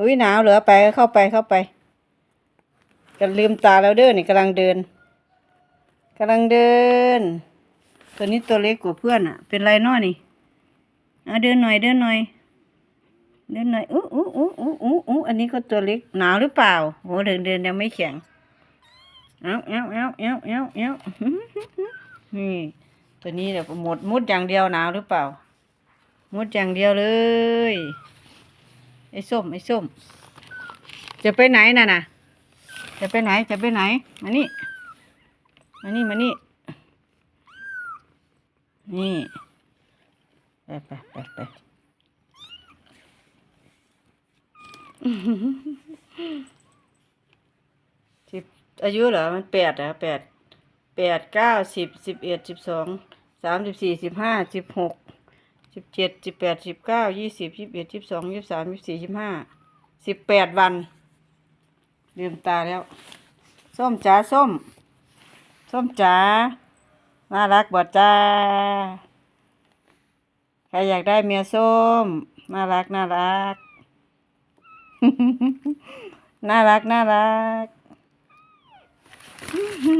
อุ้ยหนาวเหรอไปเข้าไปเข้าไปกันลืมตาแล้วเด้อนี่กำลังเดินกำลังเดิน ตัวนี้ตัวเล็กกว่าเพื่อนอะเป็นไรน้อนี่อะเดินหน่อยเดินหน่อยเดินหน่อยอู้อู้อู้อู้อู้อู้อันนี้ก็ตัวเล็กหนาวหรือเปล่าโหเดินเดินยังไม่แข็งเอ้าเอ้าเอ้าเอ้าเอ้าเอ้านี่ตัวนี้เดี๋ยวหมดมุดอย่างเดียวหนาวหรือเปล่า มุดอย่างเดียวเลย ไอ้ส้มไอ้ส้ม จะไปไหนน่ะน่ะจะไปไหนจะไปไหนมานี่มานี่มานี่นี่ไปไปไปไปสิบอายุเหรอมันแปดเหรอแปดแปดเก้าสิบสิบเอ็ดสิบสองสามสิบสี่สิบห้าสิบหก สิบเจ็ดสิบแปดสิบเก้ายี่สิบยี่สิบเอ็ดยี่สิบสองยี่สิบสามยี่สิบสี่ยี่สิบห้าสิบแปดวันลืมตาแล้ว ส้มจ๋าส้ม ส้มจ๋าน่ารักบ่จ้า ใครอยากได้เมียส้ม น่ารักน่ารัก น่ารักน่ารัก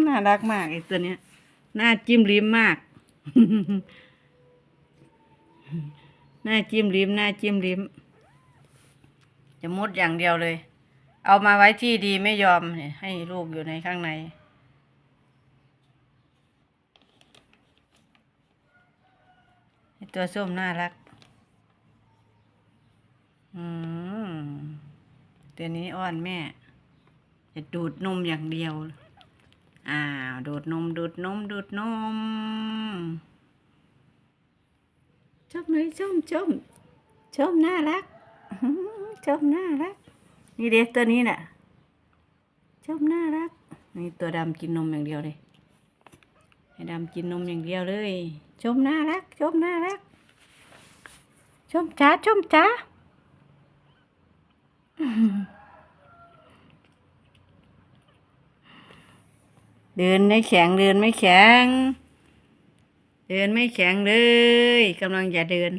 น่ารักมากไอ้ตัวเนี้ย หน้าจิ้มลิ้มมาก หน้าจิ้มลิ้มหน้าจิ้มลิ้ม จะมุดอย่างเดียวเลย เอามาไว้ที่ดีไม่ยอมให้ลูกอยู่ในข้างใน ตัวส้มน่ารัก อืมตัวนี้อ้อนแม่ จะดูดนมอย่างเดียว อ้าว ดูดนม ดูดนม ดูดนม ชมเลยชมชมชมน่ารักชมน่ารัก นี่เด็กตัวนี้น่ะชมน่ารัก นี่ตัวดำกินนมอย่างเดียวเลยให้ดำกินนมอย่างเดียวเลย ชมน่ารัก ชมน่ารัก ชมจ้าชมจ้าเดินไม่แข็งเดินไม่แข็ง เดินไม่แข็งเลยกำลังจะเดิน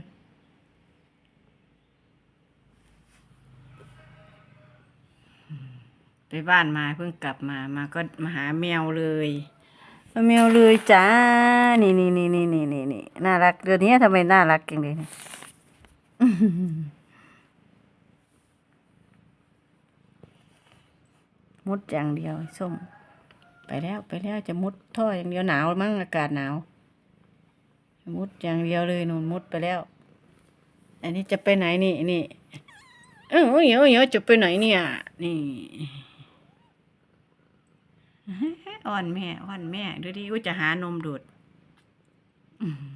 ไปบ้านมาเพิ่งกลับมามาก็มาหาแมวเลยมาแมวเลยจ้า นี่นี่นี่นี่นี่นี่นี่น่ารักเดี๋ยวนี้ทำไมน่ารักจังเลยเนี่ยมุดอย่างเดียวส้ม ไปแล้วไปแล้วจะมุดท่ออย่างเดียวหนาวมั้งอากาศหนาว มุดอย่างเดียวเลยนู่นมุดไปแล้ว อันนี้จะไปไหนนี่นี่เออเหยียวเหยียวจะไปไหนเนี่ย นี่อ่อนแม่อ่อนแม่ดูดิว่าจะหานมดูด อื้อหือ